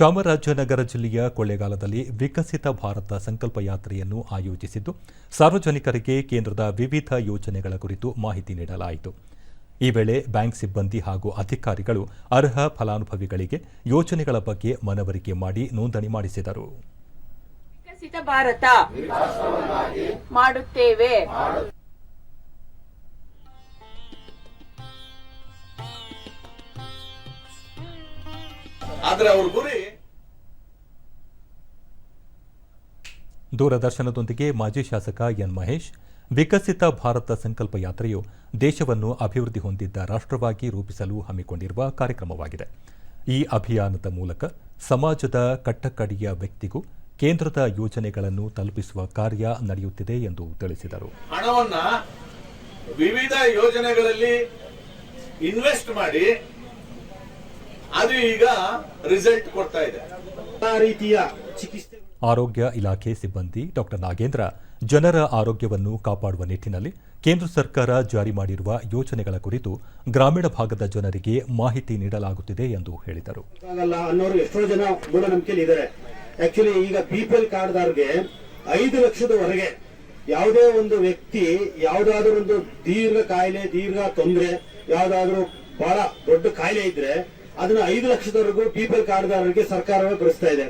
ಚಾಮರಾಜನಗರ ಜಿಲ್ಲೆಯ ಕೊಳ್ಳೇಗಾಲದಲ್ಲಿ ವಿಕಸಿತ ಭಾರತ ಸಂಕಲ್ಪ ಯಾತ್ರೆಯನ್ನು ಆಯೋಜಿಸಿದ್ದು, ಸಾರ್ವಜನಿಕರಿಗೆ ಕೇಂದ್ರದ ವಿವಿಧ ಯೋಜನೆಗಳ ಕುರಿತು ಮಾಹಿತಿ ನೀಡಲಾಯಿತು. ಈ ವೇಳೆ ಬ್ಯಾಂಕ್ ಸಿಬ್ಬಂದಿ ಹಾಗೂ ಅಧಿಕಾರಿಗಳು ಅರ್ಹ ಫಲಾನುಭವಿಗಳಿಗೆ ಯೋಜನೆಗಳ ಬಗ್ಗೆ ಮನವರಿಕೆ ಮಾಡಿ ನೋಂದಣಿ ಮಾಡಿಸಿದರು. ಭಾರತ ಮಾಡುತ್ತೇವೆ. ಆದ್ರೆ ಅವ್ರ ಗುರಿ ದೂರದರ್ಶನದೊಂದಿಗೆ ಮಾಜಿ ಶಾಸಕ ಎನ್ ಮಹೇಶ್ ವಿಕಸಿತ ಭಾರತ ಸಂಕಲ್ಪ ಯಾತ್ರೆಯು ದೇಶವನ್ನು ಅಭಿವೃದ್ಧಿ ಹೊಂದಿದ್ದ ರಾಷ್ಟ್ರವಾಗಿ ರೂಪಿಸಲು ಹಮ್ಮಿಕೊಂಡಿರುವ ಕಾರ್ಯಕ್ರಮವಾಗಿದೆ. ಈ ಅಭಿಯಾನದ ಮೂಲಕ ಸಮಾಜದ ಕಟ್ಟಕಡೆಯ ವ್ಯಕ್ತಿಗೂ ಕೇಂದ್ರದ ಯೋಜನೆಗಳನ್ನು ತಲುಪಿಸುವ ಕಾರ್ಯ ನಡೆಯುತ್ತಿದೆ ಎಂದು ತಿಳಿಸಿದರು. ಹಣವನ್ನ ವಿವಿಧ ಯೋಜನೆಗಳಲ್ಲಿ ಇನ್ವೆಸ್ಟ್ ಮಾಡಿ ಅದು ಈಗ ರಿಸಲ್ಟ್ ಕೊಡ್ತಾ ಇದೆ. ಆ ರೀತಿಯ ಚಿಕಿತ್ಸೆ ಆರೋಗ್ಯ ಇಲಾಖೆ ಸಿಬ್ಬಂದಿ ಡಾಕ್ಟರ್ ನಾಗೇಂದ್ರ ಜನರ ಆರೋಗ್ಯವನ್ನು ಕಾಪಾಡುವ ನಿಟ್ಟಿನಲ್ಲಿ ಕೇಂದ್ರ ಸರ್ಕಾರ ಜಾರಿ ಮಾಡಿರುವ ಯೋಜನೆಗಳ ಕುರಿತು ಗ್ರಾಮೀಣ ಭಾಗದ ಜನರಿಗೆ ಮಾಹಿತಿ ನೀಡಲಾಗುತ್ತಿದೆ ಎಂದು ಹೇಳಿದರು. ಎಷ್ಟೋ ಜನ ಮೂಢನಂಬಿಕೆಯಲ್ಲಿ ಇದ್ದಾರೆ. ಆಕ್ಚುಲಿ ಈಗ ಬಿ ಪಿ ಎಲ್ ಕಾರ್ಡ್ದಾರ್ಗೆ ಐದು ಲಕ್ಷದವರೆಗೆ ಯಾವುದೇ ಒಂದು ವ್ಯಕ್ತಿ ಯಾವುದಾದ್ರೂ ಒಂದು ದೀರ್ಘ ಕಾಯಿಲೆ ದೀರ್ಘ ತೊಂದರೆ ಯಾವುದಾದ್ರೂ ಬಹಳ ದೊಡ್ಡ ಕಾಯಿಲೆ ಇದ್ರೆ ಅದನ್ನ ಐದು ಲಕ್ಷದವರೆಗೂ ಬಿಪಿಎಲ್ ಕಾರ್ಡ್ದಾರರಿಗೆ ಸರ್ಕಾರವೇ ಭರಿಸ್ತಾ ಇದೆ.